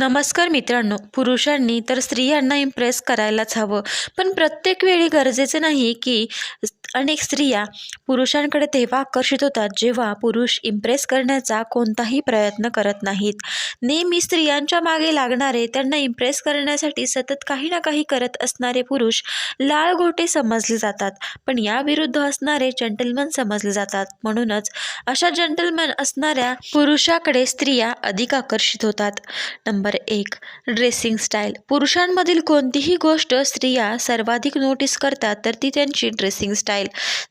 नमस्कार मित्रांनो पुरुषांनी तर स्त्रियांना इम्प्रेस करायलाच हवं. पण प्रत्येक वेळी गरजेचं नाही की अनेक स्त्रिया पुरुषांकडे तेव्हा आकर्षित होतात जेव्हा पुरुष इम्प्रेस करण्याचा कोणताही प्रयत्न करत नाहीत. नेहमी स्त्रियांच्या मागे लागणारे त्यांना इम्प्रेस करण्यासाठी सतत काही ना काही करत असणारे पुरुष लाळगोटे समजले जातात. पण याविरुद्ध असणारे जंटलमन समजले जातात. म्हणूनच अशा जंटलमन असणाऱ्या पुरुषाकडे स्त्रिया अधिक आकर्षित होतात. नंबर एक ड्रेसिंग स्टाईल पुरुषांमधील कोणतीही गोष्ट स्त्रिया सर्वाधिक नोटीस करतात तर ती त्यांची ड्रेसिंग स्टाईल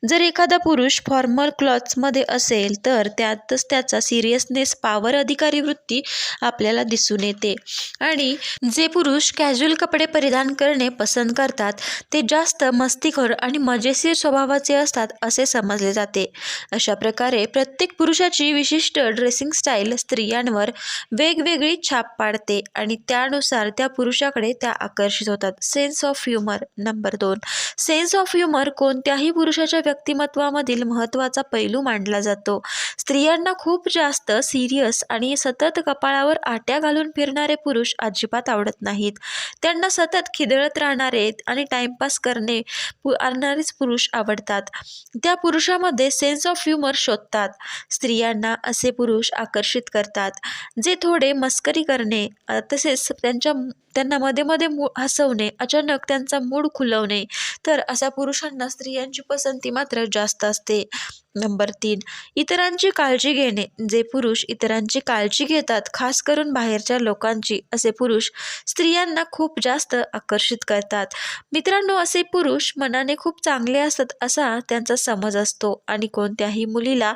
जर एखादा पुरुष फॉर्मल क्लॉथ्समध्ये असेल तर त्यातच त्याचा सिरियसनेस पावर अधिकारी वृत्ती आपल्याला दिसून येते. आणि जे पुरुष कॅज्युअल कपडे परिधान करणे पसंत करतात ते जास्त मस्तीखोर आणि मजेशीर स्वभावाचे असतात असे समजले जाते. अशा प्रकारे प्रत्येक पुरुषाची विशिष्ट ड्रेसिंग स्टाईल स्त्रियांवर वेगवेगळी छाप पाडते आणि त्यानुसार त्या पुरुषाकडे त्या आकर्षित होतात. सेन्स ऑफ ह्युमर नंबर दोन. सेन्स ऑफ ह्युमर कोणत्याही पुरुषाच्या व्यक्तिमत्वामधील महत्त्वाचा पैलू मांडला जातो. स्त्रियांना खूप जास्त सिरियस आणि सतत कपाळावर आट्या घालून फिरणारे पुरुष अजिबात आवडत नाहीत. त्यांना सतत खिदळत राहणारे आणि टाइमपास करणे पु आणणारेच पुरुष आवडतात. त्या पुरुषामध्ये सेन्स ऑफ ह्युमर शोधतात. स्त्रियांना असे पुरुष आकर्षित करतात जे थोडे मस्करी करणे तसेच त्यांच्या त्यांना मध्ये मध्ये मू हसवणे अचानक त्यांचा मूड खुलवणे तर अशा पुरुषांना स्त्रियांची पसंती मात्र जास्त असते. नंबर तीन इतरांची काळजी घेणे. जे पुरुष इतरांची काळजी घेतात खास करून बाहेरच्या लोकांची असे पुरुष स्त्रियांना खूप जास्त आकर्षित करतात. मित्रांनो असे पुरुष मनाने खूप चांगले असतात असा त्यांचा समज असतो आणि कोणत्याही मुलीला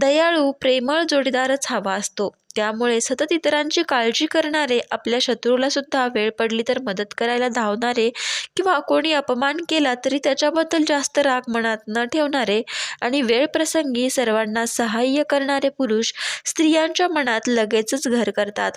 दयाळू प्रेमळ जोडीदारच हवा असतो. त्यामुळे सतत इतरांची काळजी करणारे आपल्या शत्रूला सुद्धा वेळ पडली तर मदत करायला धावणारे किंवा कोणी अपमान केला तरी त्याच्याबद्दल जास्त राग मनात न ठेवणारे आणि वेळ प्रसंगी सर्वांना सहाय्य करणारे पुरुष स्त्रियांच्या मनात लगेचच घर करतात.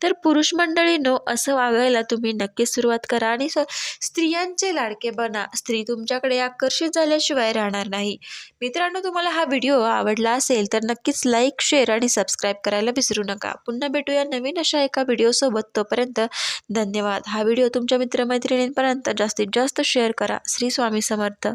तर पुरुष मंडळींनो असं वागायला तुम्ही नक्कीच सुरुवात करा आणि स स्त्रियांचे लाडके बना. स्त्री तुमच्याकडे आकर्षित झाल्याशिवाय राहणार नाही. मित्रांनो तुम्हाला हा व्हिडिओ आवडला असेल तर नक्कीच लाईक शेअर आणि सबस्क्राईब करायला विसरू नका. पुन्हा भेटूया नवीन अशा एका व्हिडिओसोबत तोपर्यंत धन्यवाद. हा व्हिडिओ तुमच्या मित्रमैत्रिणींपर्यंत जास्तीत जास्त शेअर करा. श्री स्वामी समर्थ.